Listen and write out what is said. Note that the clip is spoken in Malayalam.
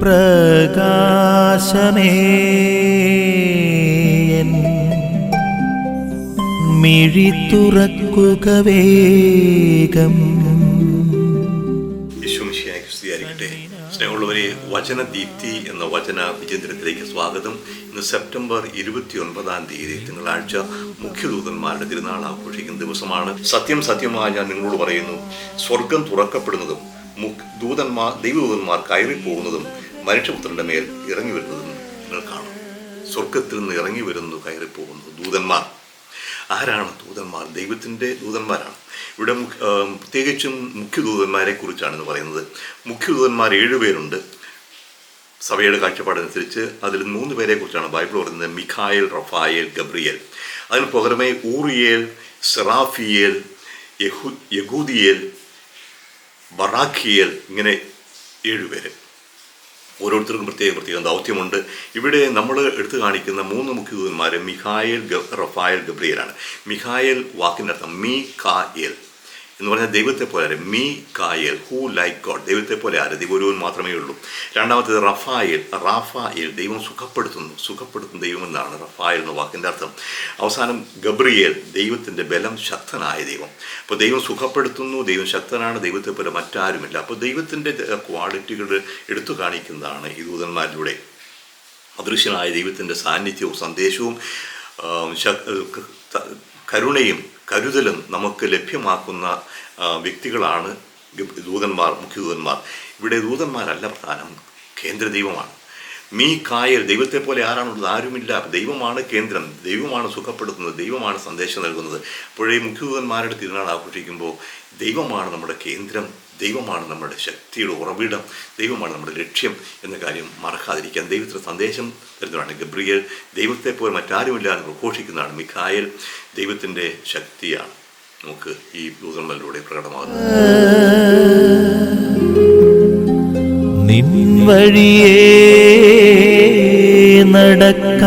പ്രകാശമേ. മിഴി തുറക്കുക വേഗം. സ്നേഹമുള്ളവരെ വചനദീപ്തി എന്ന വചന വിചിന്തനത്തിലേക്ക് സ്വാഗതം. ഇന്ന് സെപ്റ്റംബർ ഇരുപത്തി ഒൻപതാം തീയതി തിങ്കളാഴ്ച മുഖ്യദൂതന്മാരുടെ തിരുനാൾ ആഘോഷിക്കുന്ന ദിവസമാണ്. സത്യം സത്യമായി ഞാൻ നിങ്ങളോട് പറയുന്നു സ്വർഗം തുറക്കപ്പെടുന്നതും ദൂതന്മാർ ദൈവദൂതന്മാർ കയറിപ്പോകുന്നതും മനുഷ്യപുത്രന്റെ മേൽ ഇറങ്ങി വരുന്നതും നിങ്ങൾ കാണും. സ്വർഗത്തിൽ നിന്ന് ഇറങ്ങി വരുന്നു കയറിപ്പോകുന്നു ദൂതന്മാർ. ആരാണ് ദൂതന്മാർ? ദൈവത്തിന്റെ ദൂതന്മാരാണ്. ഇവിടെ പ്രത്യേകിച്ചും മുഖ്യദൂതന്മാരെ കുറിച്ചാണ് ഇന്ന് പറയുന്നത്. മുഖ്യദൂതന്മാർ ഏഴുപേരുണ്ട് സഭയുടെ കാഴ്ചപ്പാടനുസരിച്ച് അതിൽ മൂന്ന് പേരെ കുറിച്ചാണ് ബൈബിൾ പറയുന്നത്. Michael Raphael Gabriel. അതിന് പുറമെ ഊറിയേൽ സെറാഫിയേൽ യഹു യഹൂദിയേൽ ബറാഖിയേൽ ഇങ്ങനെ ഏഴുപേര് ഓരോരുത്തർക്കും പ്രത്യേകം പ്രത്യേകം ദൗത്യമുണ്ട്. ഇവിടെ നമ്മൾ എടുത്തു കാണിക്കുന്ന മൂന്ന് മുഖ്യദൂതന്മാർ മിഖായൽ റഫായേൽ ഗബ്രിയലാണ്. മിഖായേൽ വാക്കിന്റെ അർത്ഥം മീ കായേൽ എന്ന് പറഞ്ഞാൽ ദൈവത്തെ പോലെ ആര് മീ കായൽ ഹൂ ലൈക്ക് ഗോഡ്. ദൈവത്തെ പോലെ ആര്? ദൈവം മാത്രമേ ഉള്ളൂ. രണ്ടാമത്തേത് റഫായൽ. റാഫായേൽ ദൈവം സുഖപ്പെടുത്തുന്നു. സുഖപ്പെടുത്തുന്ന ദൈവം എന്നാണ് റഫായൽ എന്ന വാക്കിന്റെ അർത്ഥം. അവസാനം ഗബ്രിയേൽ ദൈവത്തിന്റെ ബലം ശക്തനായ ദൈവം. അപ്പോൾ ദൈവം സുഖപ്പെടുത്തുന്നു ദൈവം ശക്തനാണ് ദൈവത്തെ പോലെ മറ്റാരുമില്ല. അപ്പോൾ ദൈവത്തിന്റെ ക്വാളിറ്റികൾ എടുത്തു കാണിക്കുന്നതാണ് ഈ ദൂതന്മാരിലൂടെ. അദൃശ്യനായ ദൈവത്തിന്റെ സാന്നിധ്യവും സന്ദേശവും കരുണയും കരുതലും നമുക്ക് ലഭ്യമാക്കുന്ന വ്യക്തികളാണ് ദൂതന്മാർ മുഖ്യദൂതന്മാർ. ഇവിടെ ദൂതന്മാരല്ല പ്രധാനം കേന്ദ്ര ദൈവമാണ്. മീ കായൽ ദൈവത്തെ പോലെ ആരാണുള്ളത്? ആരുമില്ല. ദൈവമാണ് കേന്ദ്രം. ദൈവമാണ് സുഖപ്പെടുത്തുന്നത്. ദൈവമാണ് സന്ദേശം നൽകുന്നത്. അപ്പോഴേ മുഖ്യദൂതന്മാരുടെ തിരുനാൾ ആഘോഷിക്കുമ്പോൾ ദൈവമാണ് നമ്മുടെ കേന്ദ്രം ദൈവമാണ് നമ്മുടെ ശക്തിയുടെ ഉറവിടം ദൈവമാണ് നമ്മുടെ ലക്ഷ്യം എന്ന കാര്യം മറക്കാതിരിക്കാൻ ദൈവത്തിന്റെ സന്ദേശം തരുന്നതാണ് ഗബ്രിയേൽ. ദൈവത്തെ പോലെ മറ്റാരുമില്ല എന്ന് പ്രഘോഷിക്കുന്നതാണ് മിഖായൽ. ദൈവത്തിന്റെ ശക്തിയാണ് നമുക്ക് ഈ ദൂതന്മാരിലൂടെ പ്രകടമാകുന്നത്. നടക്ക